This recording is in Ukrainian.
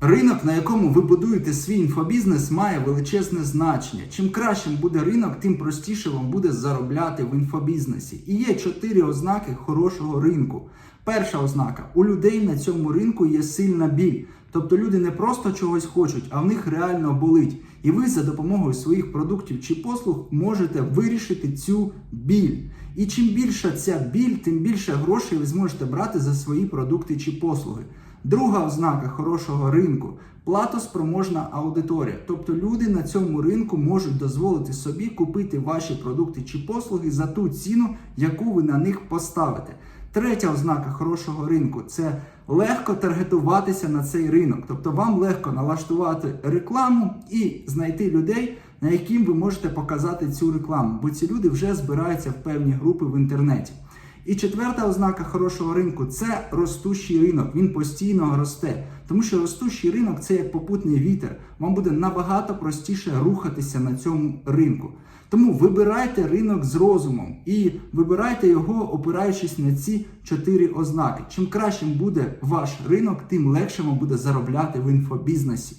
Ринок, на якому ви будуєте свій інфобізнес, має величезне значення. Чим кращим буде ринок, тим простіше вам буде заробляти в інфобізнесі. І є чотири ознаки хорошого ринку. Перша ознака: у людей на цьому ринку є сильна біль. Тобто люди не просто чогось хочуть, а в них реально болить. І ви за допомогою своїх продуктів чи послуг можете вирішити цю біль. І чим більша ця біль, тим більше грошей ви зможете брати за свої продукти чи послуги. Друга ознака хорошого ринку платоспроможна аудиторія. Тобто люди на цьому ринку можуть дозволити собі купити ваші продукти чи послуги за ту ціну, яку ви на них поставите. Третя ознака хорошого ринку це легко таргетуватися на цей ринок. Тобто вам легко налаштувати рекламу і знайти людей, на яким ви можете показати цю рекламу, бо ці люди вже збираються в певні групи в інтернеті. І четверта ознака хорошого ринку це ростущий ринок. Він постійно росте. Тому що ростущий ринок це як попутний вітер. Вам буде набагато простіше рухатися на цьому ринку. Тому вибирайте ринок з розумом і вибирайте його, опираючись на ці чотири ознаки. Чим кращим буде ваш ринок, тим легше вам буде заробляти в інфобізнесі.